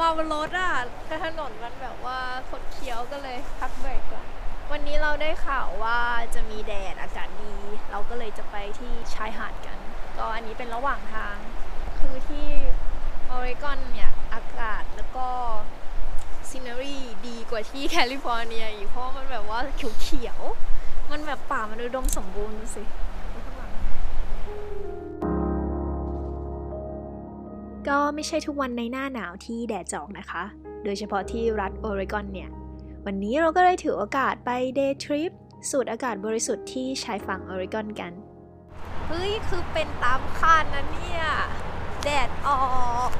มาบนรถอะถนนมันแบบว่าคดเคี้ยวก็เลยพักเบรกก่อนวันนี้เราได้ข่าวว่าจะมีแดดอากาศดี เราก็เลยจะไปที่ชายหาดกัน ก็อันนี้เป็นระหว่างทาง คือที่ออริกอนเนี่ย อากาศแล้วก็ซีนารีดีกว่าที่แคลิฟอร์เนียอีกเพราะมันแบบว่าเขียวๆมันแบบป่ามันอุดมสมบูรณ์ดูสิข้างหลัง ก็ไม่ใช่ทุกวันในหน้าหนาวที่แดดจะออกนะคะ โดยเฉพาะที่รัฐโอเรกอนเนี่ย วันนี้เราก็เลยถือโอกาสไปเดย์ทริปสูดอากาศบริสุทธิ์ที่ชายฝั่งโอเรกอนกัน เฮ้ย คือเป็นตามคาดนะเนี่ย แดดออก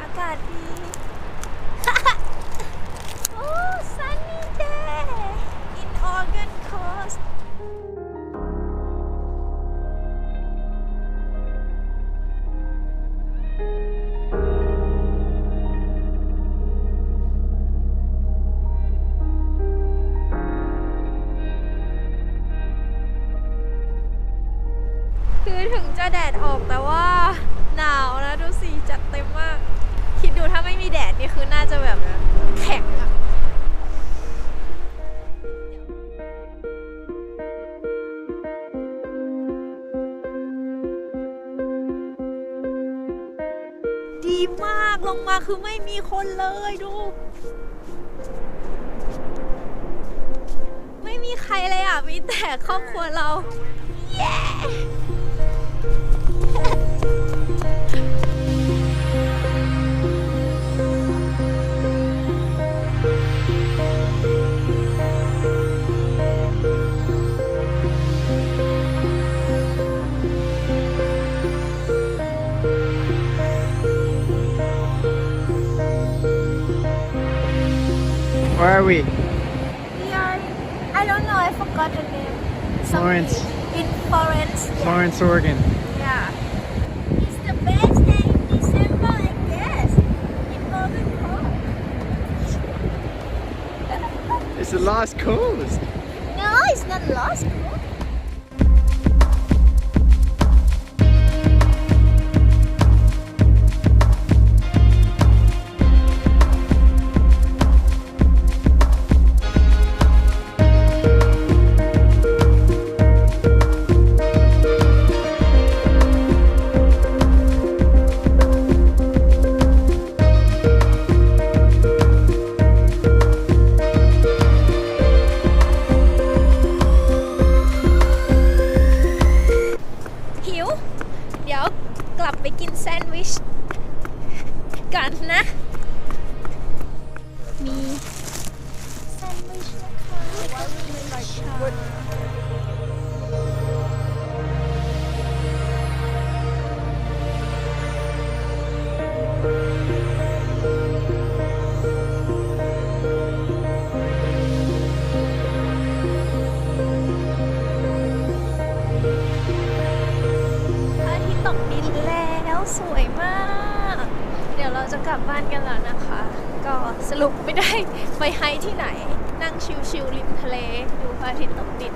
อากาศดี คือถึงจะแดดออกแต่ว่าหนาวนะดูสิจัดเต็มมาก คิดดูถ้าไม่มีแดดนี่คือน่าจะแบบแข็งอะดีมากลงมาคือไม่มีคนเลยดู ไม่มีใครเลยอะ มีแต่ครอบครัวเรา เย้ Where are we? We are, I don't know, I forgot the name. Florence. In Florence. Yeah. Florence, Oregon. Yeah. It's the best day in December, I guess. In Oregon Coast. It's the Lost Coast. No, it's not the last h เดี๋ยวกลับไปกินแซนด์วิชกันนะ มีแซนด์วิชนะคะว่ามีชา ยวเราจะกลับบ้านกันแล้วนะคะ ก็สรุปไม่ได้ไปไฮที่ไหน นั่งชิลๆริมทะเล ดูพระอาทิตย์ตกดิน